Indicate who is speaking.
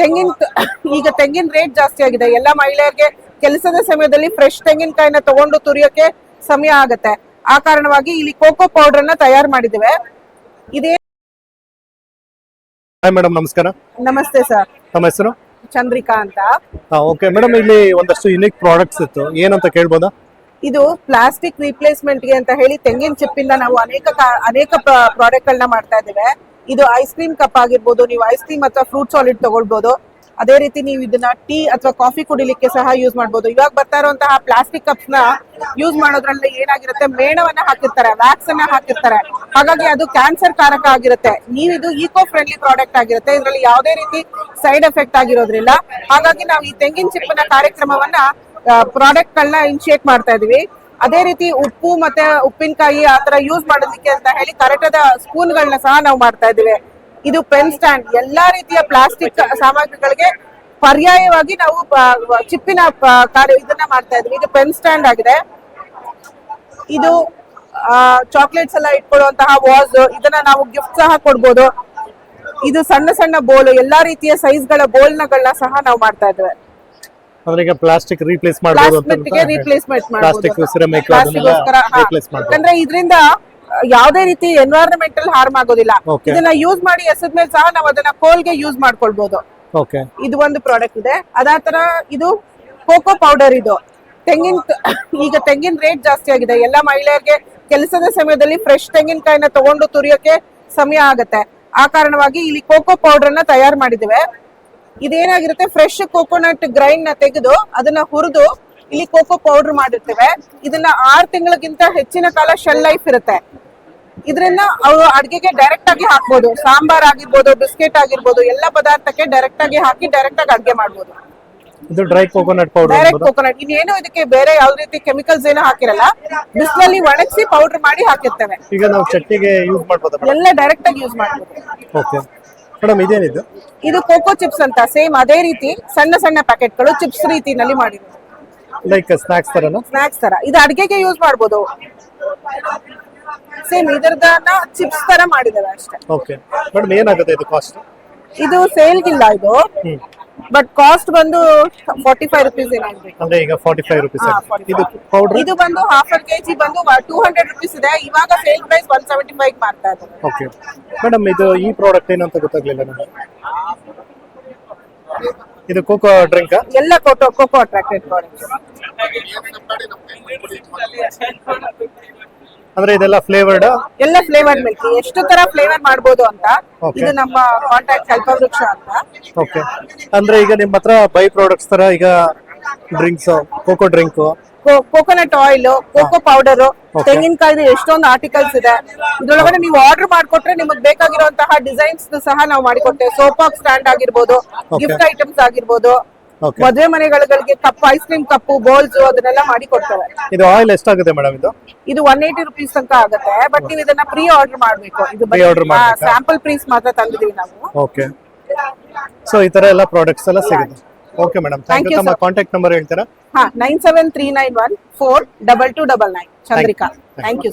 Speaker 1: ತೆಂಗಿನ ಈಗ ತೆಂಗಿನ ರೇಟ್ ಜಾಸ್ತಿ ಆಗಿದೆ. ಎಲ್ಲ ಮಹಿಳೆಯರಿಗೆ ಕೆಲಸದ ಸಮಯದಲ್ಲಿ ಫ್ರೆಶ್ ತೆಂಗಿನಕಾಯಿನ ತಗೊಂಡು ತುರಿಯೋಕೆ ಸಮಯ ಆಗತ್ತೆ. ಆ ಕಾರಣವಾಗಿ ಇಲ್ಲಿ ಕೋಕೋ ಪೌಡರ್ನ ತಯಾರು ಮಾಡಿದಿವೆ ಇದೇ
Speaker 2: ಮೇಡಮ್ ನಮಸ್ಕಾರ.
Speaker 1: ನಮಸ್ತೆ ಸರ್
Speaker 2: ತಮ್ಮ ಹೆಸರು?
Speaker 1: ಚಂದ್ರಿಕಾ ಅಂತ.
Speaker 2: ಓಕೆ ಮೇಡಮ್ ಇಲ್ಲಿ ಒಂದಷ್ಟು ಯುನಿಕ್ ಪ್ರಾಡಕ್ಟ್ಸ್ ಇತ್ತು. ಏನಂತ ಕೇಳ್ಬೋದಾ?
Speaker 1: ಇದು ಪ್ಲಾಸ್ಟಿಕ್ ರಿಪ್ಲೇಸ್ಮೆಂಟ್ಗೆ ಅಂತ ಹೇಳಿ ತೆಂಗಿನ ಚಿಪ್ಪಿಂದ ನಾವು ಅನೇಕ ಅನೇಕ ಪ್ರಾಡಕ್ಟ್ ಗಳನ್ನ ಮಾಡ್ತಾ ಇದ್ದೇವೆ. ಇದು ಐಸ್ ಕ್ರೀಮ್ ಕಪ್ ಆಗಿರ್ಬೋದು, ನೀವು ಐಸ್ ಕ್ರೀಮ್ ಅಥವಾ ಫ್ರೂಟ್ ಸಾಲಿಡ್ ತಗೊಳ್ಬೋದು. ಅದೇ ರೀತಿ ನೀವು ಇದನ್ನ ಟೀ ಅಥವಾ ಕಾಫಿ ಕುಡಿಲಿಕ್ಕೆ ಸಹ ಯೂಸ್ ಮಾಡಬಹುದು ಇವಾಗ ಬರ್ತಾ ಇರುವಂತಹ ಪ್ಲಾಸ್ಟಿಕ್ ಕಪ್ಸ್ನ ಯೂಸ್ ಮಾಡೋದ್ರಲ್ಲಿ ಏನಾಗಿರುತ್ತೆ? ಮೇಣವನ್ನ ಹಾಕಿರ್ತಾರೆ ವ್ಯಾಕ್ಸ್ ಅನ್ನ ಹಾಕಿರ್ತಾರೆ. ಹಾಗಾಗಿ ಅದು ಕ್ಯಾನ್ಸರ್ ಕಾರಕ ಆಗಿರುತ್ತೆ. ನೀವು ಇದು ಈಕೋ ಫ್ರೆಂಡ್ಲಿ ಪ್ರಾಡಕ್ಟ್ ಆಗಿರುತ್ತೆ. ಇದರಲ್ಲಿ ಯಾವುದೇ ರೀತಿ ಸೈಡ್ ಎಫೆಕ್ಟ್ ಆಗಿರೋದ್ರಿಲ್ಲ. ಹಾಗಾಗಿ ನಾವು ಈ ತೆಂಗಿನ ಚಿಪ್ಪಿನ ಕಾರ್ಯಕ್ರಮವನ್ನ ಪ್ರಾಡಕ್ಟ್ ಗಳನ್ನ ಇನಿಶಿಯೇಟ್ ಮಾಡ್ತಾ ಇದೀವಿ. ಅದೇ ರೀತಿ ಉಪ್ಪು ಮತ್ತೆ ಉಪ್ಪಿನಕಾಯಿ ಆತರ ಯೂಸ್ ಮಾಡೋದಕ್ಕೆ ಅಂತ ಹೇಳಿ ಕರೆಕ್ಟದ ಸ್ಪೂನ್ ಗಳನ್ನ ಸಹ ನಾವು ಮಾಡ್ತಾ ಇದ್ದೇವೆ. ಇದು ಪೆನ್ ಸ್ಟ್ಯಾಂಡ್ ಎಲ್ಲಾ ರೀತಿಯ ಪ್ಲಾಸ್ಟಿಕ್ ಸಾಮಗ್ರಿಗಳಿಗೆ ಪರ್ಯಾಯವಾಗಿ ನಾವು ಚಿಪ್ಪಿನ ಕಾರ್ಯ ಇದನ್ನ ಮಾಡ್ತಾ ಇದೀವಿ ಇದು ಪೆನ್ ಸ್ಟ್ಯಾಂಡ್ ಆಗಿದೆ. ಇದು ಚಾಕ್ಲೇಟ್ಸ್ ಎಲ್ಲ ಇಟ್ಕೊಳ್ಳುವಂತಹ ವಾಸ್ ಇದನ್ನ ನಾವು ಗಿಫ್ಟ್ ಸಹ ಕೊಡ್ಬೋದು. ಇದು ಸಣ್ಣ ಸಣ್ಣ ಬೋಲ್ ಎಲ್ಲಾ ರೀತಿಯ ಸೈಜ್ಗಳ ಬೋಲ್ನಗಳನ್ನ ಸಹ ನಾವು ಮಾಡ್ತಾ ಇದ್ದೇವೆ.
Speaker 2: ಅಂದ್ರೆ ಈಗ ಪ್ಲಾಸ್ಟಿಕ್ ರೀಪ್ಲೇಸ್ ಮಾಡಬಹುದು
Speaker 1: ಪ್ಲಾಸ್ಟಿಕ್ಗೆ ರಿಪ್ಲೇಸ್ಮೆಂಟ್
Speaker 2: ಪ್ಲಾಸ್ಟಿಕ್ ಸಿರಮಿಕ್ ರೀಪ್ಲೇಸ್ ಮಾಡಿ
Speaker 1: ಯಾಕಂದ್ರೆ ಇದರಿಂದ ಯಾವುದೇ ರೀತಿ ಎನ್ವೈರನ್ಮೆಂಟಲ್ ಹಾರ್ಮ್ ಆಗೋದಿಲ್ಲ. ಇದನ್ನ ಯೂಸ್ ಮಾಡಿ ಎಸದ್ಮೇಲೆ ಸಹ ನಾವು ಅದನ್ನ ಕೋಲ್ಗೆ ಯೂಸ್ ಮಾಡ್ಕೊಳ್ಬಹುದು
Speaker 2: ಓಕೆ
Speaker 1: ಇದು ಒಂದು ಪ್ರಾಡಕ್ಟ್ ಇದೆ. ಅದಾದ ತರ ಇದು ಕೋಕೋ ಪೌಡರ್ ಇದು. ತೆಂಗಿನ ಈಗ ತೆಂಗಿನ ರೇಟ್ ಜಾಸ್ತಿ ಆಗಿದೆ. ಎಲ್ಲ ಮಹಿಳೆಯರಿಗೆ ಕೆಲಸದ ಸಮಯದಲ್ಲಿ ಫ್ರೆಶ್ ತೆಂಗಿನಕಾಯಿನ ತಗೊಂಡು ತುರಿಯೋಕೆ ಸಮಯ ಆಗತ್ತೆ. ಆ ಕಾರಣವಾಗಿ ಇಲ್ಲಿ ಕೋಕೋ ಪೌಡರ್ನ ತಯಾರು ಮಾಡಿದಿವೆ ಇದೇನಾಗಿರುತ್ತೆ? ಫ್ರೆಶ್ ಕೋಕೋನಟ್ ಗ್ರೈಂಡ್ನ ತೆಗೆದು ಅದನ್ನ ಹುರಿದು ಇಲ್ಲಿ ಕೋಕೋ ಪೌಡರ್ ಮಾಡಿರ್ತೇವೆ. ಇದನ್ನ ಆರ್ ತಿಂಗಳಿಗಿಂತ ಹೆಚ್ಚಿನ ಕಾಲ ಶೆಲ್ ಲೈಫ್ ಇರುತ್ತೆ. ಇದರಿಂದ ಅವರು ಅಡಿಗೆಗೆ ಡೈರೆಕ್ಟ್ ಆಗಿ ಹಾಕ್ಬೋದು. ಸಾಂಬಾರ್ ಆಗಿರ್ಬೋದು ಬಿಸ್ಕೆಟ್ ಆಗಿರ್ಬೋದು ಎಲ್ಲ ಪದಾರ್ಥಕ್ಕೆ ಡೈರೆಕ್ಟ್ ಆಗಿ ಹಾಕಿ ಡೈರೆಕ್ಟ್ ಆಗಿ ಅಡ್ಗೆ ಮಾಡ್ಬೋದು.
Speaker 2: ಇದು dry coconut powder
Speaker 1: direct coconut ಇನ್ನೇನು ಇದಕ್ಕೆ ಬೇರೆ ಯಾವ ರೀತಿ ಕೆಮಿಕಲ್ಸ್ ಏನು ಹಾಕಿರಲ್ಲ. ಬಿಸಿಲಲ್ಲಿ ಒಣಗಿಸಿ ಪೌಡರ್ ಮಾಡಿ ಹಾಕಿರ್ತೇವೆ.
Speaker 2: ಈಗ ನಾವು ಚಟ್ನಿಗೆ ಯೂಸ್ ಮಾಡ್ಬೋದು
Speaker 1: ಎಲ್ಲ ಡೈರೆಕ್ಟ್ ಆಗಿ ಯೂಸ್ ಮಾಡ್ಬೋದು.
Speaker 2: ಓಕೆ ಮೇಡಮ್ ಇದೇನಿದು?
Speaker 1: ಇದು ಕೋಕೋ ಚಿಪ್ಸ್ ಅಂತ ಸೇಮ್ ಅದೇ ರೀತಿ ಸಣ್ಣ ಸಣ್ಣ ಪ್ಯಾಕೆಟ್ಗಳು ಚಿಪ್ಸ್ ರೀತಿನಲ್ಲಿ ಮಾಡಿರೋದು.
Speaker 2: ಲೈಕ್ ಸ್ನಾಕ್ಸ್ ತರನ?
Speaker 1: ಸ್ನಾಕ್ಸ್ ತರ. ಇದು ಅಡಿಗೆಗೆ ಯೂಸ್ ಮಾಡಬಹುದು ಸೇಮ್ ಇದರದನ್ನ ಚಿಪ್ಸ್ ತರ ಮಾಡಿದ್ದಾರೆ ಅಷ್ಟೇ.
Speaker 2: ಓಕೆ ಮೇಡಮ್ ಏನಾಗುತ್ತೆ ಇದು ಕಾಸ್ಟ್
Speaker 1: ಇದು ಸೇಲ್ಗಿಲ್ಲ ಇದು. ಬಟ್ ಕಾಸ್ಟ್ ಬಂದು ಫಾರ್ಟಿ ಫೈವ್ ರುಪೀಸ್ ಏನಾಗಿದೆ
Speaker 2: ಅಂದ್ರೆ ಈಗ ಫಾರ್ಟಿ ಫೈವ್ ರುಪೀಸ್ ಇದು ಪೌಡರ್
Speaker 1: ಇದು ಬಂದು ಹಾಫ್ ಅರ್ ಕೆಜಿ ಬಂದು ಟೂ ಹಂಡ್ರೆಡ್ ರುಪೀಸ್ ಇದೆ. ಇವಾಗ sale price one seventy five ಮಾಡ್ತಾ ಇದ್ದಾರೆ
Speaker 2: ಓಕೆ ಮೇಡಮ್ ಇದು ಈ ಪ್ರಾಡಕ್ಟ್ ಏನಂತ ಗೊತ್ತಾಗ್ಲಿಲ್ಲ ನನಗೆ ಇದು ಕೋಕೋ ಡ್ರಿಂಕ್
Speaker 1: ಎಲ್ಲ ಕೋಕೋ ಕೋಕೋ ಅಟ್ರಾಕ್ಟೆಡ್ ಪ್ರಾಡಕ್ಟ್ಸ್
Speaker 2: ಅಂದ್ರೆ ಇದೆಲ್ಲ ಫ್ಲೇವರ್ಡ್
Speaker 1: ಎಲ್ಲ ಫ್ಲೇವರ್ಡ್ ಮಿಲ್ಕ್ ಎಷ್ಟು ತರ ಫ್ಲೇವರ್ ಮಾಡಬಹುದು ಅಂತ
Speaker 2: Okay.
Speaker 1: ಇದು ನಮ್ಮ ಕಾಂಟ್ಯಾಕ್ಟ್ ಕಲ್ಪವೃಕ್ಷ ಅಂತ.
Speaker 2: ಓಕೆ ಅಂದ್ರೆ ಈಗ ನಿಮ್ಮ ಹತ್ರ ಬೈ ಪ್ರಾಡಕ್ಟ್ಸ್ ತರ ಈಗ drinks coco drink
Speaker 1: coconut oil coco powder
Speaker 2: Okay.
Speaker 1: ತೆಂಗಿನಕಾಯ್ದು ಎಷ್ಟೊಂದು ಆರ್ಟಿಕಲ್ಸ್ ಇದೆ. ಇದ್ರೊಳಗಡೆ ನೀವು ಆರ್ಡರ್ ಮಾಡ್ಕೊಟ್ರೆ ನಿಮಗೆ ಬೇಕಾಗಿರುವಂತಹ ಡಿಸೈನ್ಸ್ ಸಹ ನಾವು ಮಾಡಿಕೊಡ್ತೇವೆ. ಸೋಪಾಕ್ ಸ್ಟ್ಯಾಂಡ್ ಆಗಿರ್ಬೋದು ಗಿಫ್ಟ್ ಐಟಮ್ಸ್ ಆಗಿರ್ಬೋದು. ಮದುವೆ ಮನೆಗಳಿಗೆ cup ice cream cup bowls ಅದನ್ನೆಲ್ಲ ಮಾಡಿ ಕೊಡ್ತಾರೆ.
Speaker 2: ಇದು ಆಯಿಲ್ ಎಷ್ಟಾಗುತ್ತೆ ಮೇಡಮ್ ಇದು?
Speaker 1: ಇದು ಒನ್ ಏಟಿ ರುಪೀಸ್ ಅಂತ ಆಗುತ್ತೆ ಬಟ್ ನೀವು ಇದನ್ನ ಪ್ರೀ ಆರ್ಡರ್ ಮಾಡ್ಬೇಕು. ಇದು
Speaker 2: Pre-order ಮಾಡ್ಬೇಕಾ?
Speaker 1: ಸ್ಯಾಂಪಲ್ ಪ್ರೀಸ್ ಮಾತ್ರ ತಂದಿದೀವಿ ನಾವು.
Speaker 2: ಓಕೆ ಸೊ ಈ ತರ ಎಲ್ಲ ಪ್ರಾಡಕ್ಟ್ಸ್ ಎಲ್ಲ ಸಿಗುತ್ತೆ. Okay madam thank
Speaker 1: Thank
Speaker 2: you
Speaker 1: ನಮ್ಮ
Speaker 2: ತಮ್ಮ
Speaker 1: sir.
Speaker 2: ಕಾಂಟ್ಯಾಕ್ಟ್ ನಂಬರ್ ಹೇಳ್ತೀರಾ?
Speaker 1: ಹಾ nine seven three nine one four double two double nine Chandrika thank you